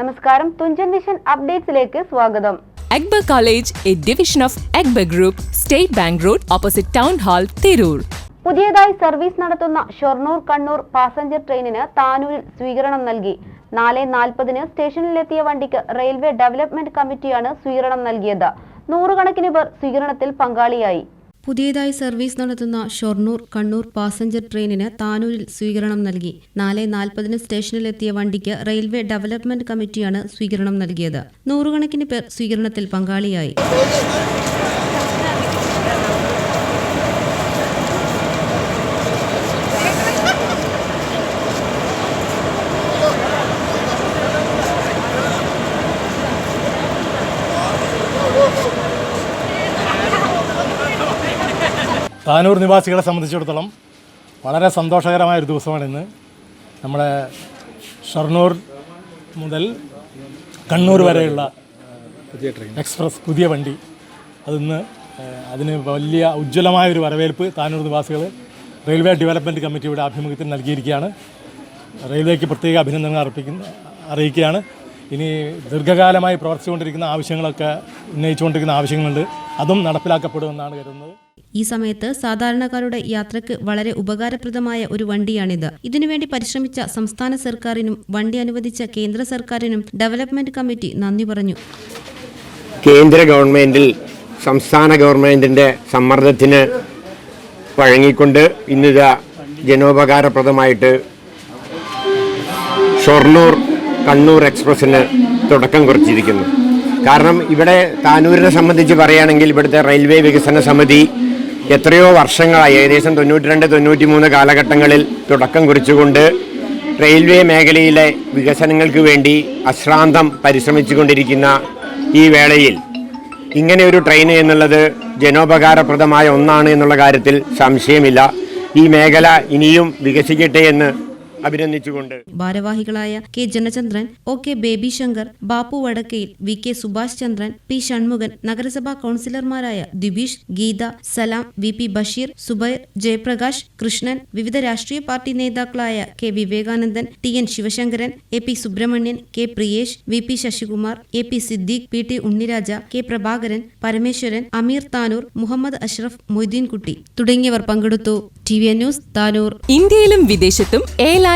നമസ്കാരം തുഞ്ചൻ വിഷൻ അപ്ഡേറ്റ്സിലേക്ക് സ്വാഗതം. Akbar college A division of Akbar group state bank road opposite town hall Tirur. പുതിയതായി service നടത്തുന്ന Shoranur Kannur passenger ട്രെയിനിന് താനൂരിൽ സ്വീകരണം നൽകി. നാല് നാൽപ്പതിന് സ്റ്റേഷനിലെത്തിയ വണ്ടിക്ക് റെയിൽവേ ഡെവലപ്മെന്റ് കമ്മിറ്റിയാണ് സ്വീകരണം നൽകിയത്. നൂറുകണക്കിന് പേർ സ്വീകരണത്തിൽ പങ്കാളിയായി. പുതിയതായി സർവീസ് നടത്തുന്ന ഷൊർണൂർ കണ്ണൂർ പാസഞ്ചർ ട്രെയിനിന് താനൂരിൽ സ്വീകരണം നൽകി. നാല് നാൽപ്പതിന് സ്റ്റേഷനിലെത്തിയ വണ്ടിക്ക് റെയിൽവേ ഡെവലപ്മെന്റ് കമ്മിറ്റിയാണ് സ്വീകരണം നൽകിയത്. നൂറുകണക്കിന് പേർ സ്വീകരണത്തിൽ പങ്കാളിയായി. താനൂർ നിവാസികളെ സംബന്ധിച്ചിടത്തോളം വളരെ സന്തോഷകരമായ ഒരു ദിവസമാണ് ഇന്ന്. നമ്മുടെ ഷൊർണൂർ മുതൽ കണ്ണൂർ വരെയുള്ള പുതിയ ട്രെയിൻ എക്സ്പ്രസ് പുതിയ വണ്ടി. അതിന്ന് അതിന് വലിയ ഉജ്ജ്വലമായ ഒരു വരവേൽപ്പ് താനൂർ നിവാസികൾ റെയിൽവേ ഡെവലപ്മെന്റ് കമ്മിറ്റിയുടെ ആഭിമുഖ്യത്തിൽ നൽകിയിരിക്കുകയാണ്. റെയിൽവേക്ക് പ്രത്യേക അഭിനന്ദനങ്ങൾ അർപ്പിക്കുന്ന അറിയിക്കുകയാണ്. ഇനി ദീർഘകാലമായി പ്രവർത്തിച്ചുകൊണ്ടിരിക്കുന്ന ആവശ്യങ്ങളൊക്കെ ഉന്നയിച്ചുകൊണ്ടിരിക്കുന്ന ആവശ്യങ്ങളുണ്ട്. അതും നടപ്പിലാക്കപ്പെടുമെന്നാണ് കരുതുന്നത്. ഈ സമയത്ത് സാധാരണക്കാരുടെ യാത്രയ്ക്ക് വളരെ ഉപകാരപ്രദമായ ഒരു വണ്ടിയാണിത്. ഇതിനുവേണ്ടി പരിശ്രമിച്ച സംസ്ഥാന സർക്കാരിനും വണ്ടി അനുവദിച്ച കേന്ദ്ര സർക്കാരിനും ഡെവലപ്മെന്റ് കമ്മിറ്റി നന്ദി പറഞ്ഞു. കേന്ദ്ര ഗവൺമെന്റിൽ സംസ്ഥാന ഗവൺമെന്റിന്റെ സമ്മർദ്ദത്തിന് വഴങ്ങിക്കൊണ്ട് ഇന്നിതാ ജനോപകാരപ്രദമായിട്ട് ഷൊർണൂർ കണ്ണൂർ എക്സ്പ്രസ്സിന് തുടക്കം കുറിച്ചിരിക്കുന്നു. കാരണം ഇവിടെ താനൂരിനെ സംബന്ധിച്ച് പറയുകയാണെങ്കിൽ ഇവിടുത്തെ റെയിൽവേ വികസന സമിതി എത്രയോ വർഷങ്ങളായി ഏകദേശം തൊണ്ണൂറ്റി രണ്ട് തൊണ്ണൂറ്റി മൂന്ന് കാലഘട്ടങ്ങളിൽ തുടക്കം കുറിച്ചുകൊണ്ട് റെയിൽവേ മേഖലയിലെ വികസനങ്ങൾക്ക് വേണ്ടി അശ്രാന്തം പരിശ്രമിച്ചുകൊണ്ടിരിക്കുന്ന ഈ വേളയിൽ ഇങ്ങനെ ഒരു ട്രെയിൻ എന്നുള്ളത് ജനോപകാരപ്രദമായ ഒന്നാണ് എന്നുള്ള കാര്യത്തിൽ സംശയമില്ല. ഈ മേഖല ഇനിയും വികസിക്കട്ടെ എന്ന് അഭിനന്ദിച്ചുകൊണ്ട്. ഭാരവാഹികളായ K Janachandran O K Baby Shankar Bappu Vadakkayil V K Subhash Chandran P Shanmukhan നഗരസഭാ കൗൺസിലർമാരായ ദിബീഷ് ഗീത സലാം വി പി ബഷീർ സുബൈർ ജയപ്രകാശ് കൃഷ്ണൻ വിവിധ രാഷ്ട്രീയ പാർട്ടി നേതാക്കളായ K Vivekanandan T N Sivasankaran A P Subramanian K Priyesh V P Sasikumar A P Siddique P T Unniraja K Prabhakaran Parameswaran Ameer Tanur Muhammad Ashraf Moideenkutty തുടങ്ങിയവർ പങ്കെടുത്തു. T V news Tanur. ഇന്ത്യയിലും വിദേശത്തും